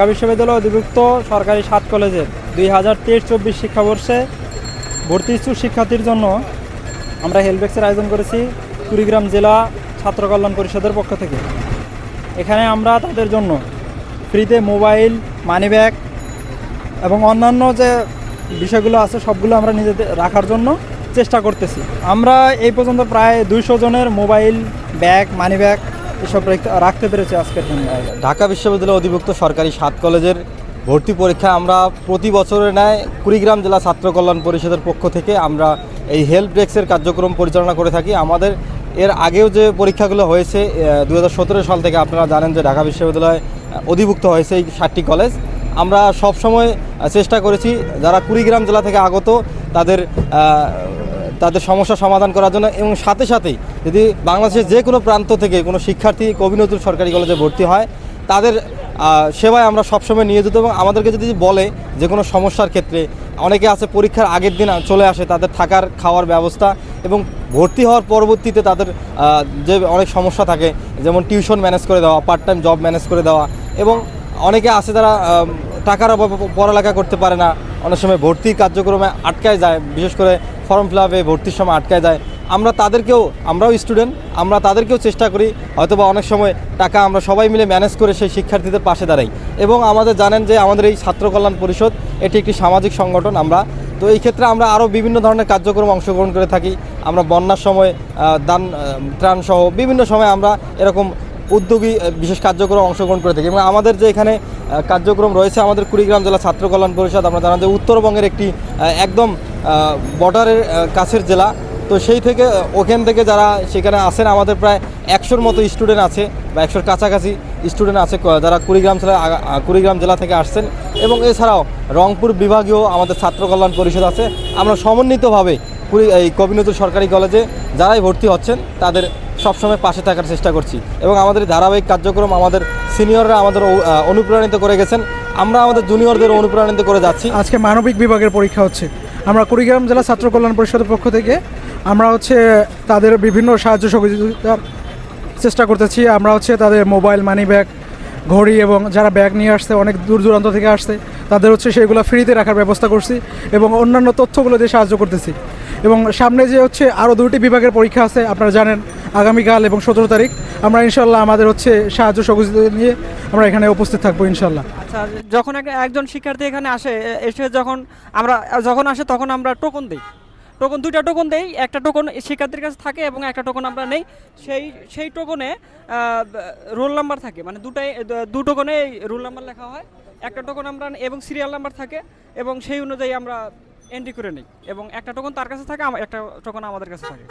ঢাকা বিশ্ববিদ্যালয় অধিভুক্ত সরকারি সাত কলেজের দুই হাজার তেইশ চব্বিশ শিক্ষাবর্ষে ভর্তি ইচ্ছুক শিক্ষার্থীর জন্য আমরা হেলবেক্সের আয়োজন করেছি কুড়িগ্রাম জেলা ছাত্র কল্যাণ পরিষদের পক্ষ থেকে। এখানে আমরা তাদের জন্য ফ্রিতে মোবাইল, মানিব্যাগ এবং অন্যান্য যে বিষয়গুলো আছে সবগুলো আমরা নিজেদের রাখার জন্য চেষ্টা করতেছি। আমরা এই পর্যন্ত প্রায় দুইশো জনের মোবাইল, ব্যাগ, মানিব্যাগ এসব রাখতে- পেরেছে আজকের দিনে। ঢাকা বিশ্ববিদ্যালয় অধিভুক্ত সরকারি সাত কলেজের ভর্তি পরীক্ষা আমরা প্রতি বছরের ন্যায় কুড়িগ্রাম জেলা ছাত্র কল্যাণ পরিষদের পক্ষ থেকে আমরা এই হেল্প ডেস্কের কার্যক্রম পরিচালনা করে থাকি। আমাদের এর আগেও যে পরীক্ষাগুলো হয়েছে দু হাজার সতেরো সাল থেকে আপনারা জানেন যে ঢাকা বিশ্ববিদ্যালয় অধিভুক্ত হয়েছে এই সাতটি কলেজ। আমরা সবসময় চেষ্টা করেছি, যারা কুড়িগ্রাম জেলা থেকে আগত, তাদের তাদের সমস্যা সমাধান করার জন্য এবং সাথে সাথেই যদি বাংলাদেশের যে কোনো প্রান্ত থেকে কোনো শিক্ষার্থী কবি নজরুল সরকারি কলেজে ভর্তি হয়, তাদের সেবায় আমরা সবসময় নিয়োজিত এবং আমাদেরকে যদি বলে যে কোনো সমস্যার ক্ষেত্রে, অনেকে আছে পরীক্ষার আগের দিন চলে আসে তাদের থাকার, খাওয়ার ব্যবস্থা এবং ভর্তি হওয়ার পরবর্তীতে তাদের যে অনেক সমস্যা থাকে, যেমন টিউশন ম্যানেজ করে দেওয়া পার্ট টাইম জব ম্যানেজ করে দেওয়া এবং অনেকে আছে তারা টাকার অভাবে পড়ালেখা করতে পারে না, অনেক সময় ভর্তির কার্যক্রমে আটকায় যায়, বিশেষ করে ফর্ম ফিল আপে ভর্তির সময় আটকায় যায়। আমরা তাদেরকেও আমরাও স্টুডেন্ট আমরা তাদেরকেও চেষ্টা করি হয়তোবা অনেক সময় টাকা আমরা সবাই মিলে ম্যানেজ করে সেই শিক্ষার্থীদের পাশে দাঁড়াই। এবং আমাদের জানেন যে আমাদের এই ছাত্র কল্যাণ পরিষদ এটি একটি সামাজিক সংগঠন আমরা। তো এই ক্ষেত্রে আমরা আরও বিভিন্ন ধরনের কার্যক্রম অংশগ্রহণ করে থাকি। আমরা বন্যার সময় দান আহ, ত্রাণ সহ বিভিন্ন সময় আমরা এরকম উদ্যোগী বিশেষ কার্যক্রম অংশগ্রহণ করে থাকি। এবং আমাদের যে এখানে কার্যক্রম রয়েছে আমাদের কুড়িগ্রাম জেলা ছাত্র কল্যাণ পরিষদ আমরা জানান যে উত্তরবঙ্গের একটি একদম বর্ডারের কাছের জেলা। তো সেই থেকে ওখান থেকে যারা সেখানে আসেন আমাদের প্রায় একশোর মতো স্টুডেন্ট আছে বা একশোর কাছাকাছি স্টুডেন্ট আছে যারা কুড়িগ্রাম জেলা কুড়িগ্রাম জেলা থেকে আসছেন। এবং এছাড়াও রংপুর বিভাগীয় আমাদের ছাত্র কল্যাণ পরিষদ আছে। আমরা সমন্বিতভাবে কুড়ি, এই কবিনতুল সরকারি কলেজে যারাই ভর্তি হচ্ছেন, তাদের সবসময় পাশে থাকার চেষ্টা করছি। এবং আমাদের ধারাবাহিক কার্যক্রম আমাদের সিনিয়ররা আমাদের অনুপ্রাণিত করে গেছেন। আমরা আমাদের জুনিয়রদের অনুপ্রাণিত করে যাচ্ছি। আজকে মানবিক বিভাগের পরীক্ষা হচ্ছে। আমরা কুড়িগ্রাম জেলা ছাত্র কল্যাণ পরিষদের পক্ষ থেকে আমরা হচ্ছে তাদের বিভিন্ন সাহায্য সহযোগিতার চেষ্টা করতেছি। আমরা হচ্ছে তাদের মোবাইল মানি ব্যাগ, ঘড়ি এবং যারা ব্যাগ নিয়ে আসছে, অনেক দূর দূরান্ত থেকে আসছে, তাদের হচ্ছে সেগুলো ফ্রিতে রাখার ব্যবস্থা করছি এবং অন্যান্য তথ্যগুলো দিয়ে সাহায্য করতেছি। এবং সামনে যে হচ্ছে আরও দুটি বিভাগের পরীক্ষা আছে, আপনারা জানেন আগামীকাল এবং সতেরো তারিখ। আমরা ইনশাল্লাহ আমাদের হচ্ছে সাহায্য সহযোগিতা নিয়ে আমরা এখানে উপস্থিত থাকব ইনশাল্লাহ আচ্ছা যখন এক- একজন শিক্ষার্থী এখানে আসে, এসে যখন আমরা, যখন আসে তখন আমরা টোকন দিই। টোকন, দুইটা টোকন দেই, একটা টোকন শিক্ষার্থীর কাছে থাকে এবং একটা টোকন আমরা নেই। সেই সেই টোকনে রোল নাম্বার থাকে মানে দুটাই, দু টোকনে রোল নাম্বার লেখা হয়। একটা টোকন আমরা, এবং সিরিয়াল নাম্বার থাকে, এবং সেই অনুযায়ী আমরা এন্ট্রি করে নিই। এবং একটা টোকন তার কাছে থাকে একটা টোকন আমাদের কাছে থাকে।